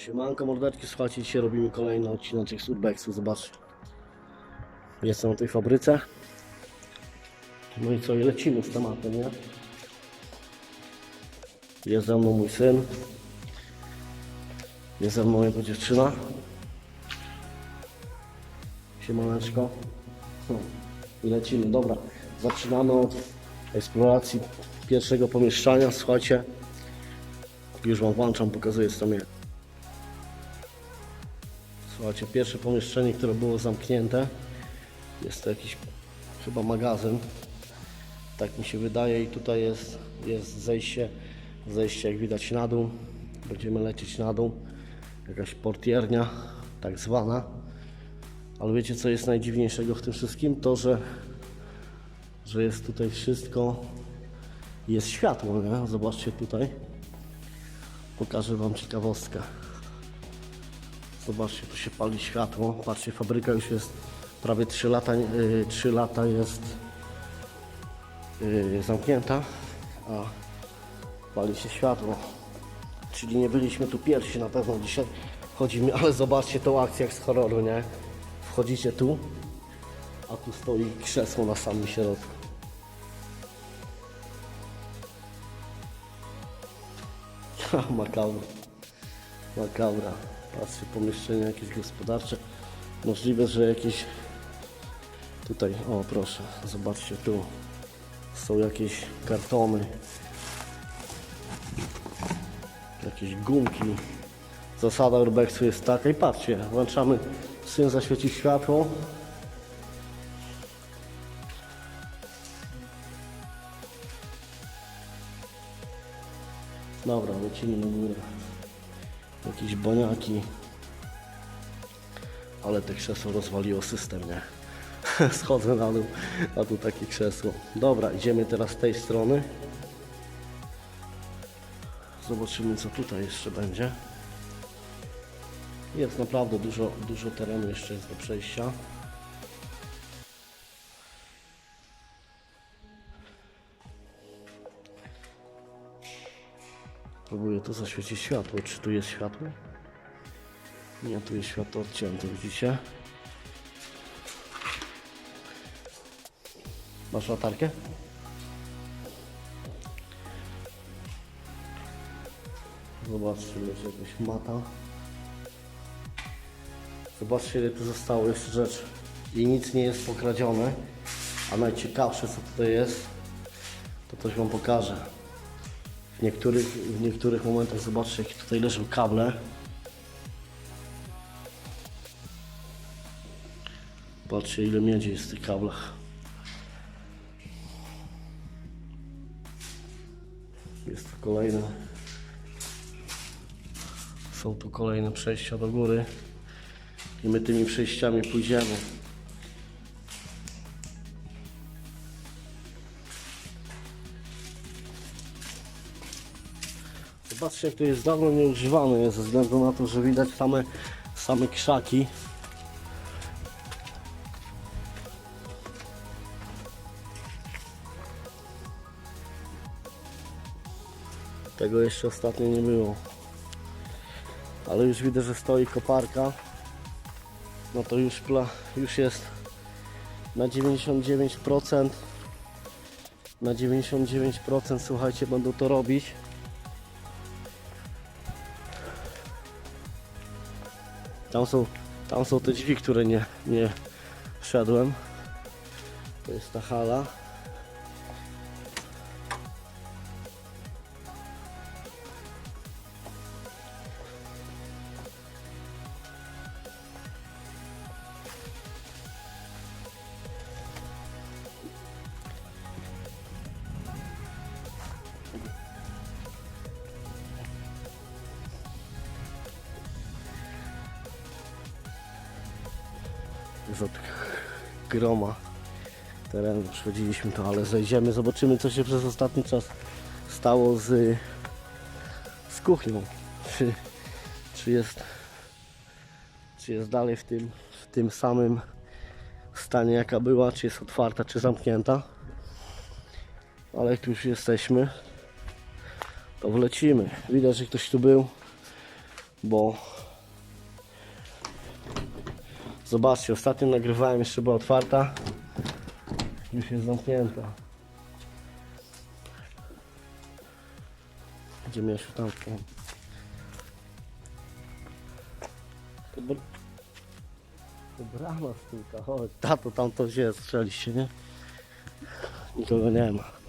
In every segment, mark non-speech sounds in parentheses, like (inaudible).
Siemanko mordeczki, słuchajcie, dzisiaj robimy kolejny odcinek z Urbexu, zobaczcie. Jestem na tej fabryce. No i co, i lecimy z tematem, nie? Jest ze mną mój syn. Jest ze mną jego dziewczyna. Siemaneczko. No, I lecimy, dobra. Zaczynamy od eksploracji pierwszego pomieszczania, słuchajcie. Już wam włączam, pokazuję co tam jest. Słuchajcie, pierwsze pomieszczenie, które było zamknięte, jest to jakiś chyba magazyn. Tak mi się wydaje i tutaj jest, jest zejście, zejście jak widać na dół. Będziemy lecieć na dół. Jakaś portiernia, tak zwana. Ale wiecie co jest najdziwniejszego w tym wszystkim? To, że, że jest tutaj wszystko, jest światło, nie? Zobaczcie tutaj. Pokażę Wam ciekawostkę. Zobaczcie, tu się pali światło. Patrzcie, fabryka już jest prawie 3 lata, yy, 3 lata jest yy, zamknięta, a pali się światło. Czyli nie byliśmy tu pierwsi na pewno dzisiaj. Chodzimy, ale zobaczcie tą akcję jak z horroru, nie? Wchodzicie tu, a tu stoi krzesło na samym środku. (laughs) Makabra. Makabra. Patrzcie, pomieszczenie jakieś gospodarcze. Możliwe, że jakieś... Tutaj, o proszę, zobaczcie tu. Są jakieś kartony. Jakieś gumki. Zasada urbexu jest taka i patrzcie, włączamy, syn zaświeci światło. Dobra, lecimy na górę. Jakieś boniaki. Ale te krzesło rozwaliło system, nie? (laughs) Schodzę na dół, a tu takie krzesło. Dobra, idziemy teraz z tej strony. Zobaczymy co tutaj jeszcze będzie. Jest naprawdę dużo, dużo terenu jeszcze jest do przejścia. Próbuję tu zaświecić światło. Czy tu jest światło? Nie, tu jest światło odcięte, widzicie? Masz latarkę? Zobaczcie, leży jakaś mata. Zobaczcie, ile tu zostało jeszcze rzeczy. I nic nie jest pokradzione. A najciekawsze, co tutaj jest, to coś Wam pokażę. W niektórych, w niektórych momentach zobaczcie, jakie tutaj leżą kable. Patrzcie, ile miedzi jest w tych kablach. Jest tu kolejne. Są tu kolejne przejścia do góry. I my tymi przejściami pójdziemy. Jak to jest dawno nieużywane jest ze względu na to, że widać same, same krzaki. Tego jeszcze ostatnio nie było. Ale już widzę, że stoi koparka. No to już, pla, już jest na 99%. Na 99% słuchajcie, będą to robić. Tam są, tam są te drzwi, które nie, nie wszedłem. To jest ta hala. Groma terenu. Przechodziliśmy to, ale zejdziemy, zobaczymy co się przez ostatni czas stało z, z kuchnią. Czy, czy jest czy jest dalej w tym, w tym samym stanie jaka była, czy jest otwarta, czy zamknięta. Ale jak tu już jesteśmy, to wlecimy. Widać, że ktoś tu był. bo zobaczcie, ostatnio nagrywałem, jeszcze była otwarta, już jest zamknięta. Gdzie miałeś tam? To, to brama stulka, chodź. Tato, tam to gdzie strzeliście, nie? Nikogo nie ma.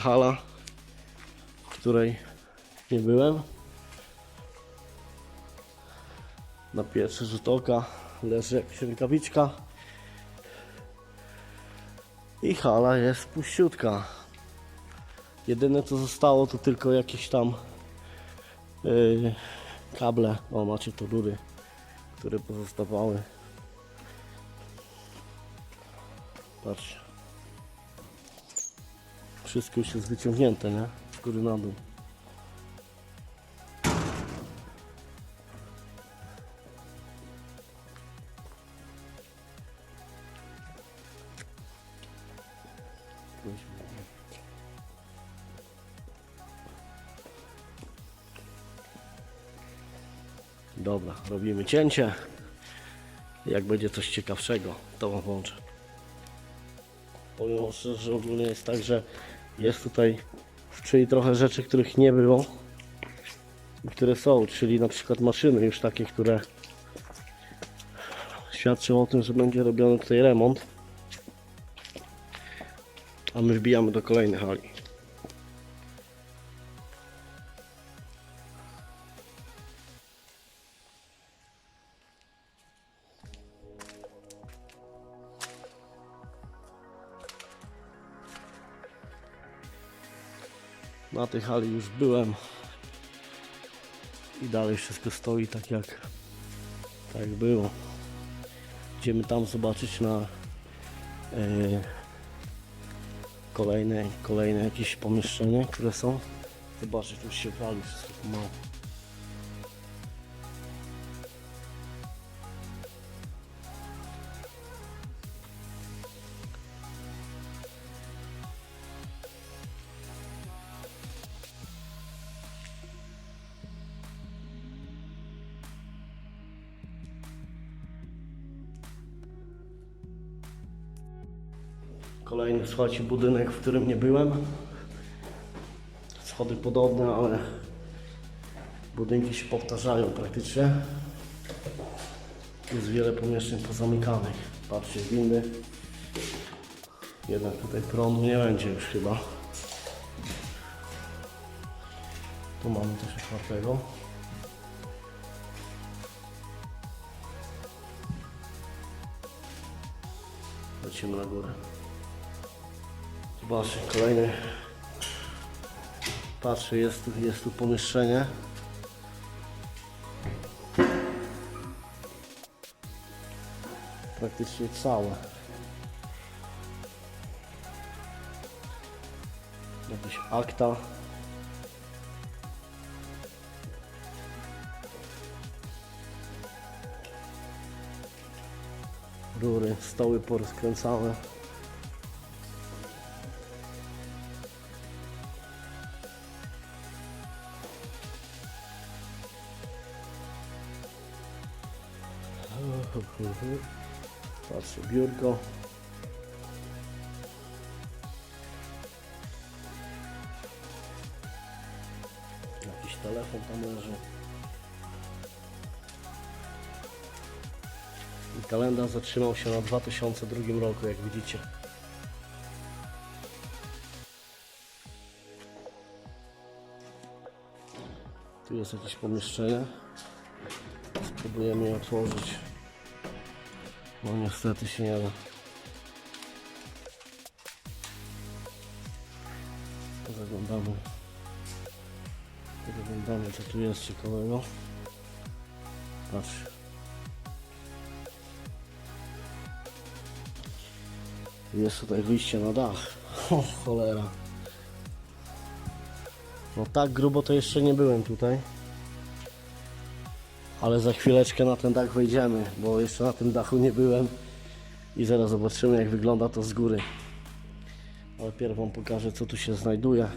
Hala, w której nie byłem. Na pierwszy rzut oka leży jakaś rękawiczka. I hala jest puściutka. Jedyne co zostało to tylko jakieś tam yy, kable. O, macie to rury, które pozostawały. Patrzcie. Wszystko już jest wyciągnięte, nie? Z góry na dół. Dobra, robimy cięcie. Jak będzie coś ciekawszego, to wam włączę. Powiem szczerze, że ogólnie jest tak, że jest tutaj czyli trochę rzeczy, których nie było i które są, czyli na przykład maszyny już takie, które świadczą o tym, że będzie robiony tutaj remont. A my wbijamy do kolejnej hali. Tej hali już byłem i dalej wszystko stoi tak jak tak jak było. Idziemy tam zobaczyć na e, kolejne, kolejne jakieś pomieszczenia, które są. Zobaczyć, już się wali wszystko pomału. Słuchajcie, budynek, w którym nie byłem. Schody podobne, ale budynki się powtarzają praktycznie. Jest wiele pomieszczeń pozamykanych. Patrzcie, windy. Jednak tutaj prądu nie będzie już chyba. Tu mamy też otwartego. Lecimy na górę. Zobaczcie, kolejny. Patrzę, jest tu, jest tu pomieszczenie. Praktycznie całe. Jakieś akta. Rury, stoły porozkręcane. Patrzę, biurko. Jakiś telefon tam leży. I kalendarz zatrzymał się na 2002 roku, jak widzicie. Tu jest jakieś pomieszczenie. Spróbujemy je otworzyć. No niestety się nie da. Zaglądamy. Zaglądamy co tu jest ciekawego. Patrz. Jest tutaj wyjście na dach. O cholera. No tak grubo to jeszcze nie byłem tutaj. Ale za chwileczkę na ten dach wejdziemy, bo jeszcze na tym dachu nie byłem. I zaraz zobaczymy jak wygląda to z góry. Ale pierw pokażę co tu się znajduje.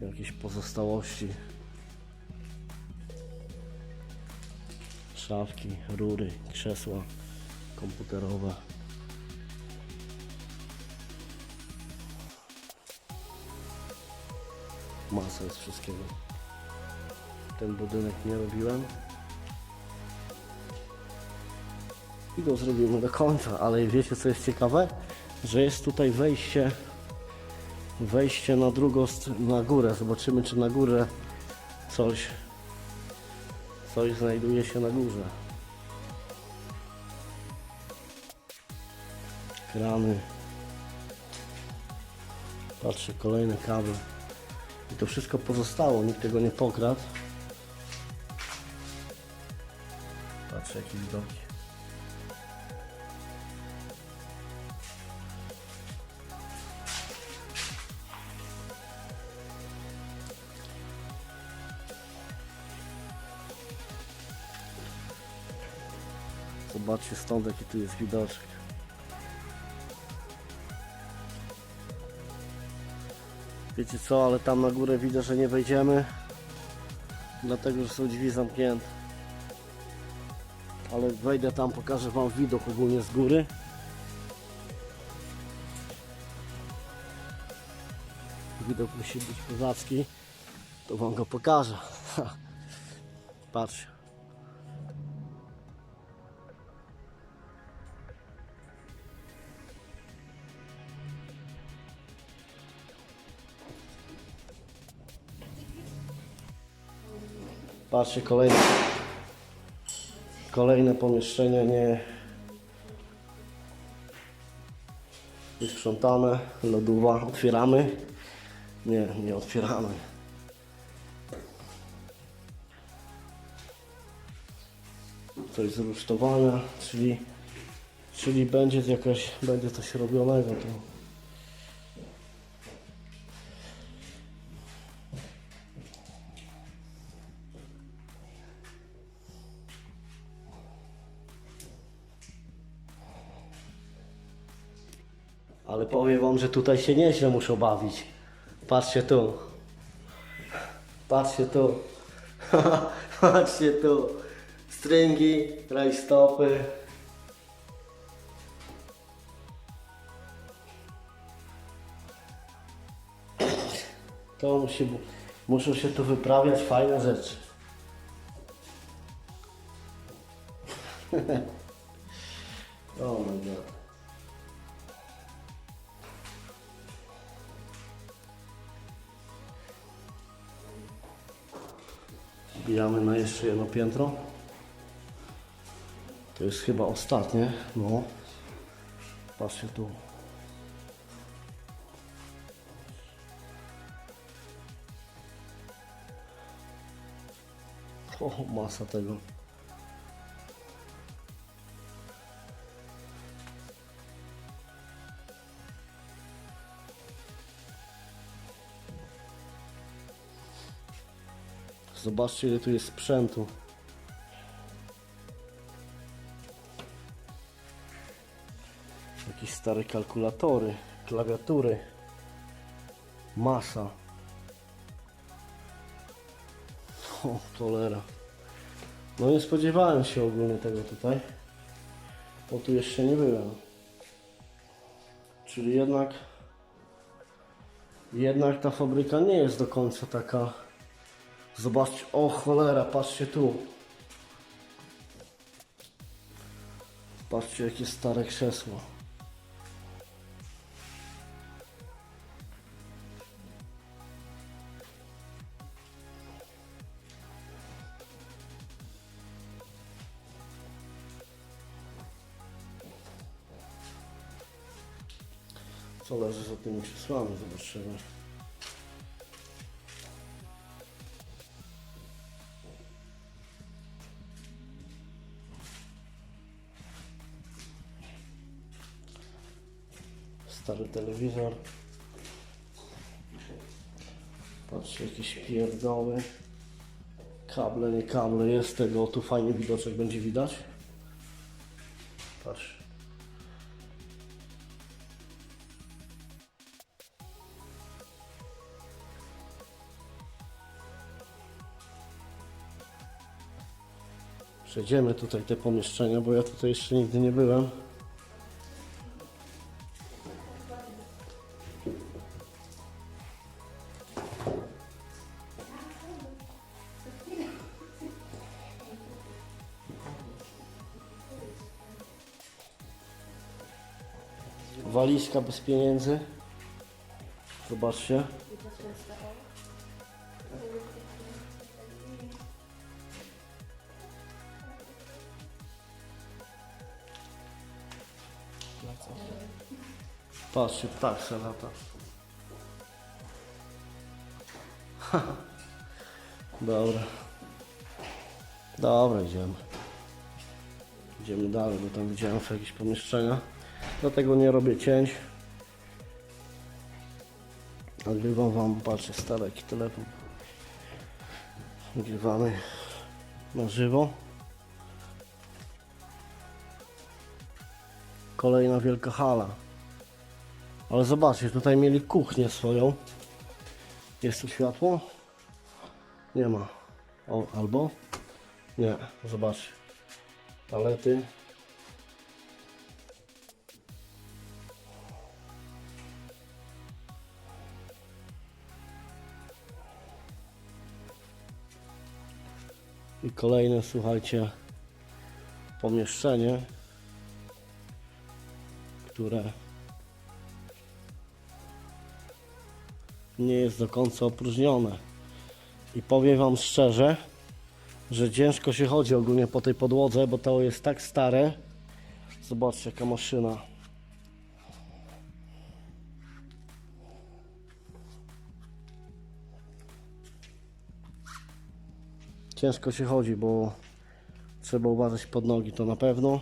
Jakieś pozostałości. Szafki, rury, krzesła komputerowe. Masa jest wszystkiego. Ten budynek nie robiłem. I go zrobimy do końca, ale wiecie co jest ciekawe? Że jest tutaj wejście wejście na drugą na górę. Zobaczymy czy na górę coś coś znajduje się na górze. Krany. Patrzę, kolejne kable. I to wszystko pozostało, nikt tego nie pokradł. Patrzę jakie widoki. Zobaczcie stąd jaki tu jest widoczek. Wiecie co, ale tam na górę widzę, że nie wejdziemy. Dlatego, że są drzwi zamknięte. Ale wejdę tam, pokażę wam widok ogólnie z góry. Widok musi być kozacki. To wam go pokażę. (laughs) Patrzcie. Patrzcie, kolejne, kolejne pomieszczenie nie wysprzątane, lodówa, otwieramy? Nie, nie otwieramy. Coś z rusztowania, czyli, czyli będzie jakaś, będzie coś robionego tu. Że tutaj się nieźle muszą bawić. Patrzcie tu. Patrzcie tu. (laughs) Patrzcie tu. Stringi, rajstopy. To musi, muszą się tu wyprawiać fajne rzeczy. (laughs) Wbijamy na jeszcze jedno piętro. To jest chyba ostatnie. No. Patrzcie tu. O, masa tego. Zobaczcie ile tu jest sprzętu. Jakieś stare kalkulatory, klawiatury. Masa. O, cholera. No nie spodziewałem się ogólnie tego tutaj. Bo tu jeszcze nie byłem. Czyli jednak jednak ta fabryka nie jest do końca taka Zobaczcie, o cholera, patrzcie tu. Patrzcie jakie stare krzesło. Co leży za tymi krzesłami, zobaczymy. Stary telewizor. Patrzcie, jakieś pierdoły. Kable, nie kable, jest tego, tu fajnie widoczek będzie widać. Patrz. Przejdziemy tutaj te pomieszczenia, bo ja tutaj jeszcze nigdy nie byłem. Walizka bez pieniędzy. Zobaczcie. Patrzcie, ptak se lata. Dobra. Dobra, idziemy. Idziemy dalej, bo tam widziałem jakieś pomieszczenia. Dlatego nie robię cięć. Nagrywam wam, patrzcie, stary jaki telefon. Nagrywamy na żywo. Kolejna wielka hala. Ale zobaczcie, tutaj mieli kuchnię swoją. Jest tu światło? Nie ma. O, albo? Nie, zobaczcie. Palety. I kolejne, słuchajcie, pomieszczenie, które nie jest do końca opróżnione. I powiem Wam szczerze, że ciężko się chodzi ogólnie po tej podłodze, bo to jest tak stare. Zobaczcie, jaka maszyna. Ciężko się chodzi, bo trzeba uważać pod nogi, to na pewno.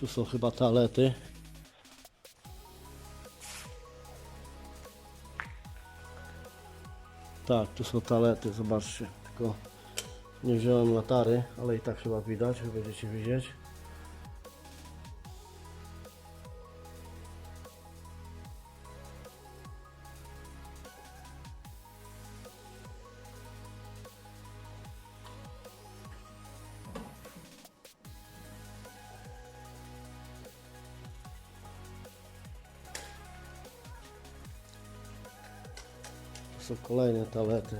Tu są chyba toalety. Tak, tu są toalety, zobaczcie. Tylko nie wziąłem latary, ale i tak chyba widać, wy będziecie widzieć. Kolejne toalety,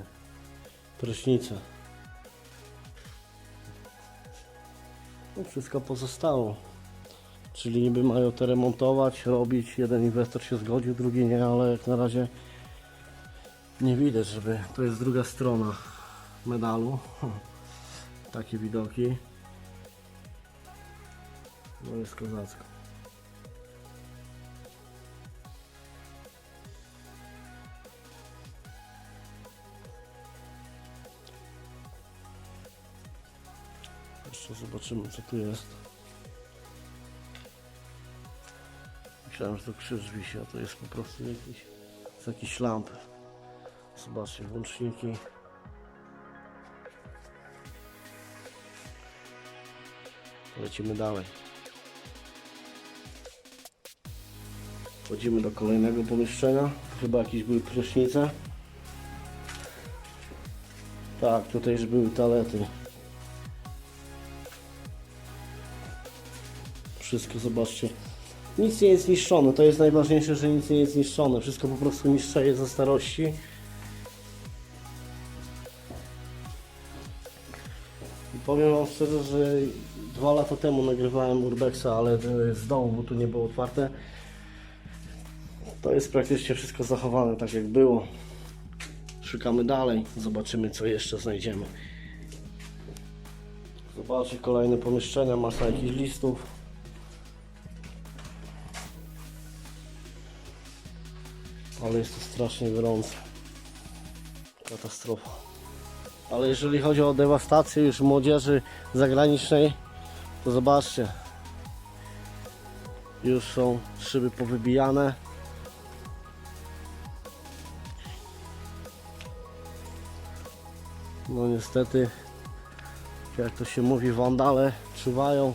prysznice. No wszystko pozostało. Czyli niby mają to remontować, robić. Jeden inwestor się zgodził, drugi nie, ale jak na razie nie widać, żeby to jest druga strona medalu. (laughs) Takie widoki. No jest kozacko. Zobaczymy co tu jest. Myślałem, że to krzyż wisi, a to jest po prostu jakiś, jakiś lamp. Zobaczcie, włączniki. Lecimy dalej. Wchodzimy do kolejnego pomieszczenia. Chyba jakieś były prysznice. Tak, tutaj już były toalety. Wszystko zobaczcie. Nic nie jest niszczone. To jest najważniejsze, że nic nie jest niszczone. Wszystko po prostu niszczeje ze starości. I powiem Wam szczerze, że dwa lata temu nagrywałem Urbexa, ale e, z domu, bo tu nie było otwarte. To jest praktycznie wszystko zachowane tak jak było. Szukamy dalej, zobaczymy co jeszcze znajdziemy. Zobaczcie kolejne pomieszczenia, masa jakichś listów. Ale jest to strasznie gorąco. Katastrofa. Ale jeżeli chodzi o dewastację już młodzieży zagranicznej, To zobaczcie. Już są szyby powybijane. No niestety, jak to się mówi, wandale czuwają,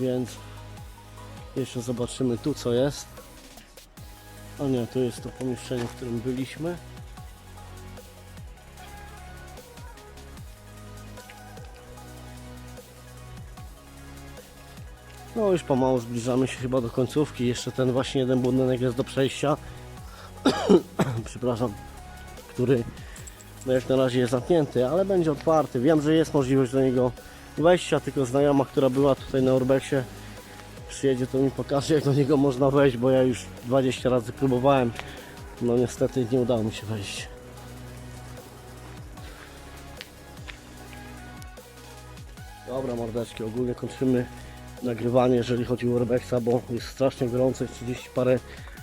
więc jeszcze zobaczymy tu co jest. O nie, tu jest to pomieszczenie, w którym byliśmy. No już pomału zbliżamy się chyba do końcówki. Jeszcze ten właśnie jeden budynek jest do przejścia. (coughs) Przepraszam, który no jak na razie jest zamknięty, ale będzie otwarty. Wiem, że jest możliwość do niego wejścia, tylko znajoma, która była tutaj na Urbexie przyjedzie to mi pokaże jak do niego można wejść, bo ja już 20 razy próbowałem. No niestety nie udało mi się wejść. Dobra mordeczki, ogólnie kończymy nagrywanie, jeżeli chodzi o Urbexa, bo jest strasznie gorąco, jest 30 parę,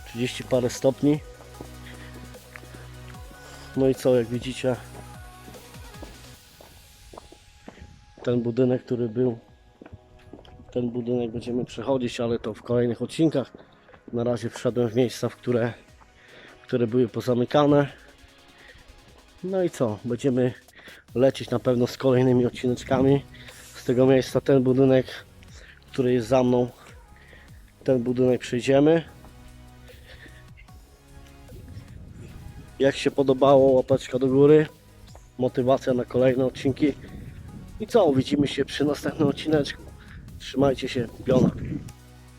30 parę stopni. No i co, jak widzicie, ten budynek, który był, ten budynek będziemy przechodzić, ale to w kolejnych odcinkach. Na razie wszedłem w miejsca, w które, które były pozamykane. No i co, będziemy lecieć na pewno z kolejnymi odcineczkami. Z tego miejsca ten budynek, który jest za mną, ten budynek przejdziemy. Jak się podobało, łapeczka do góry. Motywacja na kolejne odcinki. I co, widzimy się przy następnym odcineczku. Trzymajcie się, piona.